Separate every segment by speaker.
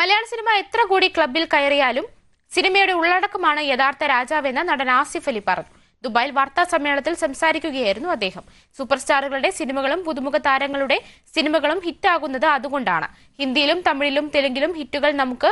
Speaker 1: മലയാള സിനിമ എത്ര കൂടി ക്ലബിൽ കയറിയാലും സിനിമയുടെ ഉള്ളടക്കമാണ് യഥാർത്ഥ രാജാവെന്ന് നടൻ ആസിഫ് അലി പറഞ്ഞു ദുബായിൽ വാർത്താ സമ്മേളനത്തിൽ സംസാരിക്കുകയായിരുന്നു അദ്ദേഹം സൂപ്പർസ്റ്റാറുകളുടെ സിനിമകളും പുതുമുഖ താരങ്ങളുടെ സിനിമകളും ഹിറ്റാകുന്നത് അതുകൊണ്ടാണ് ഹിന്ദിയിലും തമിഴിലും തെലുങ്കിലും ഹിറ്റുകൾ നമുക്ക്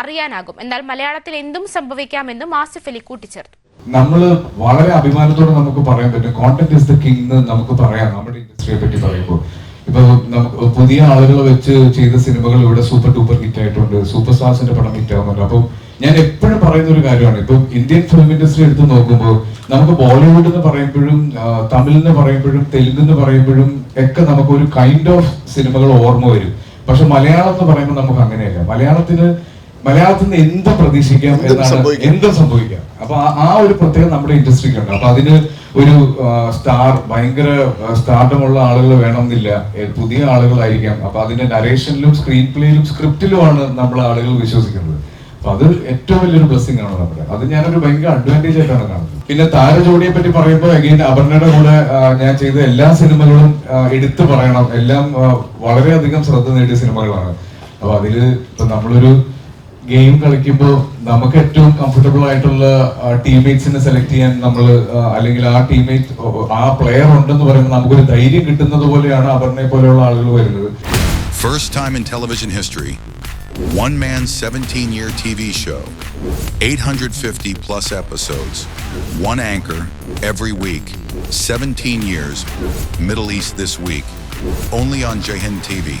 Speaker 1: അറിയാനാകും എന്നാൽ മലയാളത്തിൽ എന്തും സംഭവിക്കാമെന്നും ആസിഫ് അലി കൂട്ടിച്ചേർത്തു
Speaker 2: നമ്മൾ വളരെ അഭിമാനത്തോടെ നമുക്ക് പറയാൻ പറ്റും കോണ്ടന്റ് ഇസ് ദ കിങ് എന്ന് നമുക്ക് പറയാം നമ്മുടെ ഇൻഡസ്ട്രിയെ പറ്റി പറയുമ്പോൾ ഇപ്പൊ പുതിയ ആളുകൾ വെച്ച് ചെയ്ത സിനിമകൾ ഇവിടെ സൂപ്പർ ടൂപ്പർ ഹിറ്റ് ആയിട്ടുണ്ട് സൂപ്പർ സ്റ്റാർസിന്റെ പടം ഹിറ്റ് ആവുന്നുണ്ട് അപ്പൊ ഞാൻ എപ്പോഴും പറയുന്ന ഒരു കാര്യമാണ് ഇപ്പൊ ഇന്ത്യൻ ഫിലിം ഇൻഡസ്ട്രി എടുത്ത് നോക്കുമ്പോൾ നമുക്ക് ബോളിവുഡ് എന്ന് പറയുമ്പോഴും തമിഴ് എന്ന് പറയുമ്പോഴും തെലുങ്ക് എന്ന് പറയുമ്പോഴും ഒക്കെ നമുക്ക് ഒരു കൈൻഡ് ഓഫ് സിനിമകൾ ഓർമ്മ വരും പക്ഷെ മലയാളം എന്ന് പറയുമ്പോൾ നമുക്ക് അങ്ങനെയല്ല മലയാളത്തിന് മലയാളത്തിൽ നിന്ന് എന്ത് പ്രതീക്ഷിക്കാം എന്നാണ് എന്തും സംഭവിക്കാം അപ്പൊ ആ ഒരു പ്രത്യേകം നമ്മുടെ ഉണ്ട് അപ്പൊ അതിന് ഒരു സ്റ്റാർ ഭയങ്കര സ്റ്റാർഡമുള്ള ആളുകൾ വേണമെന്നില്ല പുതിയ ആളുകളായിരിക്കാം അപ്പൊ അതിന്റെ നരേഷനിലും സ്ക്രീൻ പ്ലേയിലും സ്ക്രിപ്റ്റിലുമാണ് നമ്മൾ ആളുകൾ വിശ്വസിക്കുന്നത് അപ്പൊ അത് ഏറ്റവും വലിയൊരു ബ്ലെസ്സിങ് ആണ് നമ്മുടെ അത് ഞാനൊരു ഭയങ്കര അഡ്വാൻറ്റേജ് ആയിട്ടാണ് കാണുന്നത് പിന്നെ താരജോഡിയെ പറ്റി പറയുമ്പോൾ അഗൈൻ അപർണയുടെ കൂടെ ഞാൻ ചെയ്ത എല്ലാ സിനിമകളും എടുത്തു പറയണം എല്ലാം വളരെയധികം ശ്രദ്ധ നേടിയ സിനിമകളാണ് അപ്പൊ അതില് ഇപ്പൊ നമ്മളൊരു ഗെയിം കളിക്കുമ്പോൾ നമുക്ക് ഏറ്റവും കംഫർട്ടബിൾ ആയിട്ടുള്ള ടീംമേറ്റ്സിനെ സെലക്ട് ചെയ്യാൻ നമ്മൾ അല്ലെങ്കിൽ ആ ടീംമേറ്റ് ആ പ്ലെയർ ഉണ്ടെന്ന് പറയുമ്പോൾ നമുക്കൊരു ധൈര്യം കിട്ടുന്നത് പോലെയാണ് അവരിനെ പോലെയുള്ള ആളുകൾ
Speaker 3: വരുന്നത് First time in television history, one man 17 year TV show, 850 plus episodes, one anchor every week, 17 years, Middle East this week, only on Jahan TV